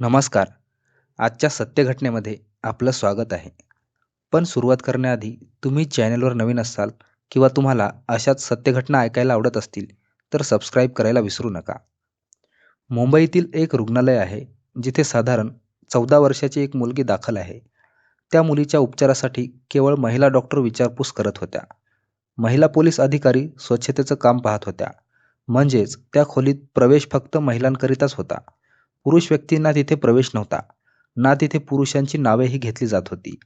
नमस्कार. आजच्या सत्यघटनेमध्ये आपलं स्वागत आहे. पण सुरुवात करण्याआधी तुम्ही चॅनलवर नवीन असाल किंवा तुम्हाला अशाच सत्यघटना ऐकायला आवडत असतील तर सबस्क्राईब करायला विसरू नका. मुंबईतील एक रुग्णालय आहे जिथे साधारण चौदा वर्षाची एक मुलगी दाखल आहे. त्या मुलीच्या उपचारासाठी केवळ महिला डॉक्टर विचारपूस करत होत्या. महिला पोलीस अधिकारी स्वच्छतेचं काम पाहत होत्या. म्हणजेच त्या खोलीत प्रवेश फक्त महिलांकरिताच होता. पुरुष व्यक्तींना तिथे प्रवेश नव्हता. ना तिथे पुरुषांची नावेही घेतली जात होती.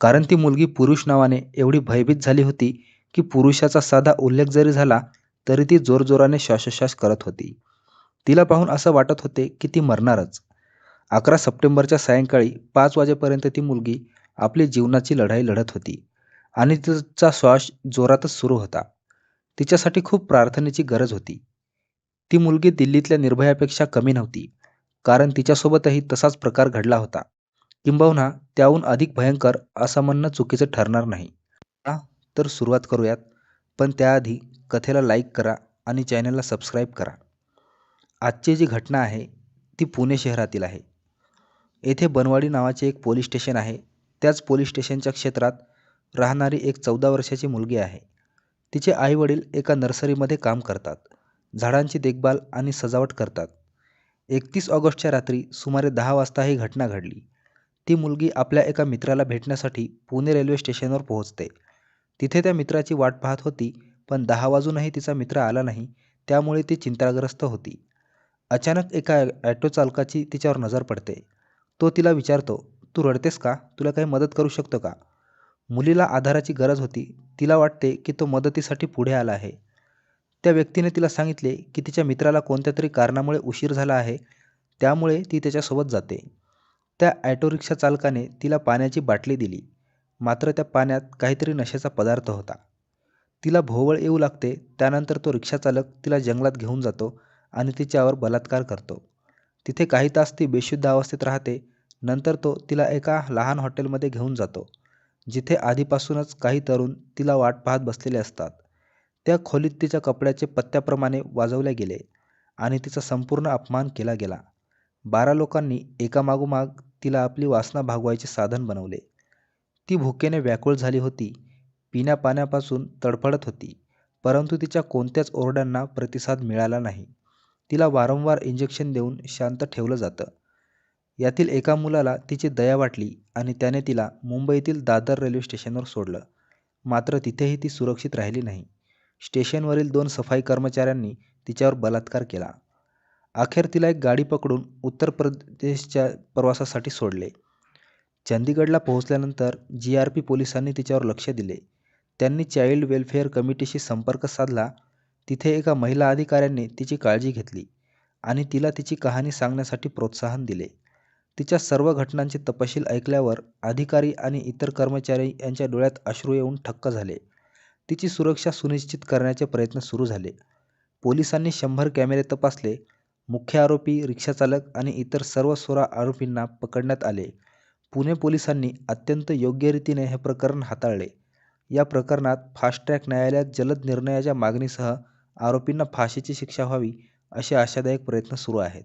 कारण ती मुलगी पुरुष नावाने एवढी भयभीत झाली होती की पुरुषाचा साधा उल्लेख जरी झाला तरी ती जोरजोराने श्वासोश्वास करत होती. तिला पाहून असं वाटत होते की ती मरणारच. अकरा सप्टेंबरच्या सायंकाळी पाच वाजेपर्यंत ती मुलगी आपली जीवनाची लढाई लढत होती आणि तिचा श्वास जोरातच सुरू होता. तिच्यासाठी खूप प्रार्थनेची गरज होती. ती मुलगी दिल्लीतल्या निर्भयापेक्षा कमी नव्हती. कारण तिच्यासोबतही तसाच प्रकार घडला होता. किंबहुना त्याहून अधिक भयंकर असं म्हणणं चुकीचं ठरणार नाही. तर सुरुवात करूयात. पण त्याआधी कथेला लाईक करा आणि चॅनलला सबस्क्राईब करा. आजची जी घटना आहे ती पुणे शहरातील आहे. येथे बनवाडी नावाचे एक पोलीस स्टेशन आहे. त्याच पोलीस स्टेशनच्या क्षेत्रात राहणारी एक चौदा वर्षाची मुलगी आहे. तिचे आईवडील एका नर्सरीमध्ये काम करतात. झाडांची देखभाल आणि सजावट करतात. एकतीस ऑगस्टच्या रात्री सुमारे दहा वाजता ही घटना घडली. ती मुलगी आपल्या एका मित्राला भेटण्यासाठी पुणे रेल्वे स्टेशनवर पोहोचते. तिथे त्या मित्राची वाट पाहत होती पण दहा वाजूनही तिचा मित्र आला नाही त्यामुळे ती चिंताग्रस्त होती. अचानक एका ॲटो चालकाची तिच्यावर नजर पडते. तो तिला विचारतो तू रडतेस का? तुला काही मदत करू शकतो का? मुलीला आधाराची गरज होती. तिला वाटते की तो मदतीसाठी पुढे आला आहे. त्या व्यक्तीने तिला सांगितले की तिच्या मित्राला कोणत्या तरी कारणामुळे उशीर झाला आहे त्यामुळे ती त्याच्यासोबत जाते. त्या ॲटो रिक्षा चालकाने तिला पाण्याची बाटली दिली. मात्र त्या पाण्यात काहीतरी नशेचा पदार्थ होता. तिला भोवळ येऊ लागते त्यानंतर तो रिक्षाचालक तिला जंगलात घेऊन जातो आणि तिच्यावर बलात्कार करतो. तिथे काही तास ती बेशुद्ध अवस्थेत राहते नंतर तो तिला एका लहान हॉटेलमध्ये घेऊन जातो जिथे आधीपासूनच काही तरुण तिला वाट पाहत बसलेले असतात. त्या खोलीत तिच्या कपड्याचे पत्त्याप्रमाणे वाजवले गेले आणि तिचा संपूर्ण अपमान केला गेला. बारा लोकांनी एकामागोमाग तिला आपली वासना भागवायचे साधन बनवले. ती भुकेने व्याकुळ झाली होती पिण्यापाण्यापासून तडफडत होती परंतु तिच्या कोणत्याच ओरड्यांना प्रतिसाद मिळाला नाही. तिला वारंवार इंजेक्शन देऊन शांत ठेवलं जातं. यातील एका मुलाला तिची दया वाटली आणि त्याने तिला मुंबईतील दादर रेल्वे स्टेशनवर सोडलं. मात्र तिथेही ती सुरक्षित राहिली नाही. स्टेशनवरील दोन सफाई कर्मचाऱ्यांनी तिच्यावर बलात्कार केला. अखेर तिला एक गाडी पकडून उत्तर प्रदेशच्या प्रवासासाठी सोडले. चंदीगडला पोहोचल्यानंतर जी आर पी पोलिसांनी तिच्यावर लक्ष दिले. त्यांनी चाइल्ड वेलफेअर कमिटीशी संपर्क साधला. तिथे एका महिला अधिकाऱ्यांनी तिची काळजी घेतली आणि तिला तिची कहाणी सांगण्यासाठी प्रोत्साहन दिले. तिच्या सर्व घटनांचे तपशील ऐकल्यावर अधिकारी आणि इतर कर्मचारी यांच्या डोळ्यात अश्रू येऊन ठक्क झाले. तिची सुरक्षा सुनिश्चित करण्याचे प्रयत्न सुरू झाले. पोलिसांनी शंभर कॅमेरे तपासले मुख्य आरोपी रिक्षाचालक आणि इतर सर्व सोळा आरोपींना पकडण्यात आले. पुणे पोलिसांनी अत्यंत योग्य रीतीने हे प्रकरण हाताळले. या प्रकरणात फास्ट ट्रॅक न्यायालयात जलद निर्णयाच्या मागणीसह आरोपींना फाशीची शिक्षा व्हावी असे आशादायक प्रयत्न सुरू आहेत.